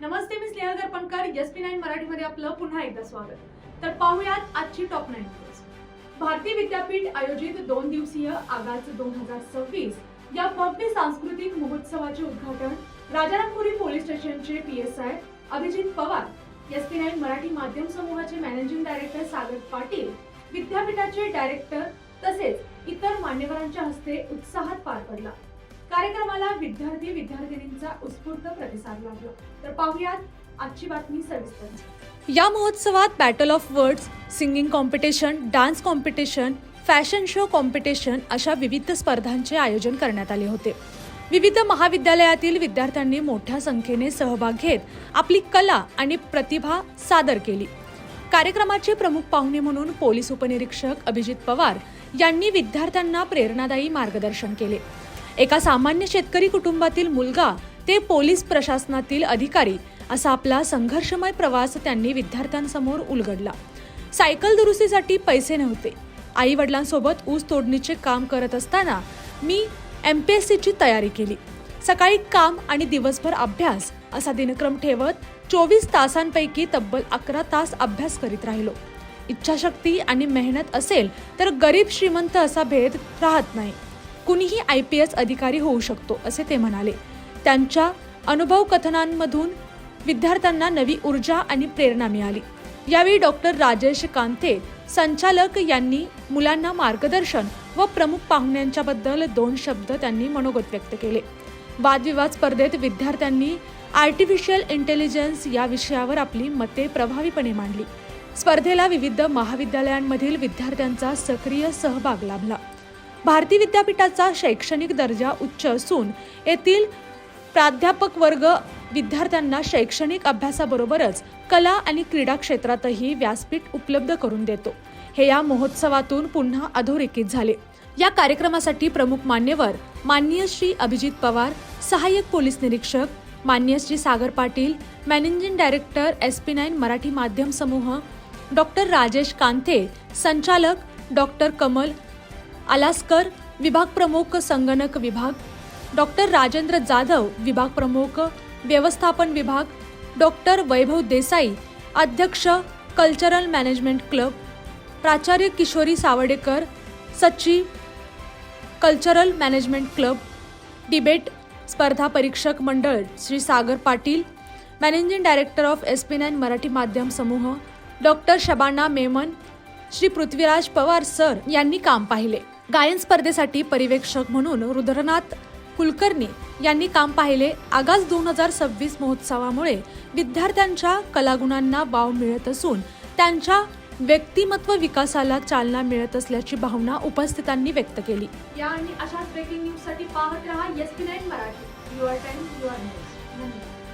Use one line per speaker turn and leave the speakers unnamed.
नमस्ते मी Snehal Darpankar S P nine मराठीमध्ये आपलं पुन्हा एकदा स्वागत. तर पाहूयात आजची टॉप नाईन भारतीय विद्यापीठ आयोजित दोन दिवसीय आगाज दोन हजार सव्वीस या भव्य सांस्कृतिक महोत्सवाचे उद्घाटन राजारामपुरी पोलीस स्टेशनचे P S I Abhijit Pawar S P nine Marathi माध्यम समूहाचे मॅनेजिंग डायरेक्टर सागर पाटील विद्यापीठाचे डायरेक्टर तसेच इतर मान्यवरांच्या हस्ते उत्साहात पार पडला. कार्यक्रमाला विद्यार्थी विद्यार्थिनींचा उत्स्फूर्त प्रतिसाद लाभला. तर पाहुयात आजची बातमी सविस्तर. या महोत्सवात battle of words singing competition dance competition fashion show competition अशा विविध स्पर्धांचे आयोजन करण्यात आले होते. विविध महाविद्यालयातील विद्यार्थ्यांनी मोठ्या संख्येने सहभाग घेत आपली कला आणि प्रतिभा सादर केली. कार्यक्रमाचे प्रमुख पाहुणे म्हणून पोलीस उपनिरीक्षक अभिजित पवार यांनी विद्यार्थ्यांना प्रेरणादायी मार्गदर्शन केले. एका सामान्य शेतकरी कुटुंबातील मुलगा ते पोलीस प्रशासनातील अधिकारी असा आपला संघर्षमय प्रवास त्यांनी विद्यार्थ्यांसमोर उलगडला. सायकल दुरुस्तीसाठी पैसे नव्हते. आई वडिलांसोबत ऊस तोडणीचे काम करत असताना मी एम पी एस सीची तयारी केली. सकाळी काम आणि दिवसभर अभ्यास असा दिनक्रम ठेवत चोवीस तासांपैकी तब्बल अकरा तास अभ्यास करीत राहिलो. इच्छाशक्ती आणि मेहनत असेल तर गरीब श्रीमंत असा भेद राहत नाही. कुणीही आय पी एस अधिकारी होऊ शकतो असे ते म्हणाले. त्यांच्या अनुभव कथनांमधून विद्यार्थ्यांना नवी ऊर्जा आणि प्रेरणा मिळाली. यावेळी डॉक्टर राजेश कांते संचालक यांनी मुलांना मार्गदर्शन व प्रमुख पाहुण्यांच्याबद्दल दोन शब्द त्यांनी मनोगत व्यक्त केले. वादविवाद स्पर्धेत विद्यार्थ्यांनी आर्टिफिशियल इंटेलिजन्स या विषयावर आपली मते प्रभावीपणे मांडली. स्पर्धेला विविध महाविद्यालयांमधील विद्यार्थ्यांचा सक्रिय सहभाग लाभला. भारती विद्यापीठाचा शैक्षणिक दर्जा उच्च असून येथील प्राध्यापक वर्ग विद्यार्थ्यांना शैक्षणिक अभ्यासाबरोबरच कला आणि क्रीडा क्षेत्रातही व्यासपीठ उपलब्ध करून देतो. हे या महोत्सवातून पुन्हा अधोरेखित झाले. या कार्यक्रमासाठी प्रमुख मान्यवर माननीय श्री अभिजित पवार सहाय्यक पोलीस निरीक्षक मान्य Shri Sagar Patil managing director S P nine Marathi माध्यम समूह डॉक्टर राजेश कांते संचालक डॉक्टर कमल आलास्कर विभाग प्रमुख संगणक विभाग. डॉक्टर राजेंद्र जाधव विभाग प्रमुख व्यवस्थापन विभाग. डॉक्टर वैभव देसाई अध्यक्ष कल्चरल मॅनेजमेंट क्लब. प्राचार्य किशोरी सावडेकर सचिव कल्चरल मॅनेजमेंट क्लब. डिबेट स्पर्धा परीक्षक मंडळ Shri Sagar Patil. Managing director of S P nine Marathi माध्यम समूह. डॉक्टर शबाना मेमन श्री पृथ्वीराज पवार सर यांनी काम पाहिले. गायन स्पर्धेसाठी पर्यवेक्षक म्हणून रुद्रनाथ कुलकर्णी यांनी काम पाहिले. आगाज दोन हजार सव्वीस महोत्सवामुळे विद्यार्थ्यांच्या कलागुणांना वाव मिळत असून त्यांच्या व्यक्तिमत्व विकासाला चालना मिळत असल्याची भावना उपस्थितांनी व्यक्त केली. या आणि अशाच ब्रेकिंग न्यूजसाठी पाहत राहा S P nine Marathi. Your time your news धन्यवाद.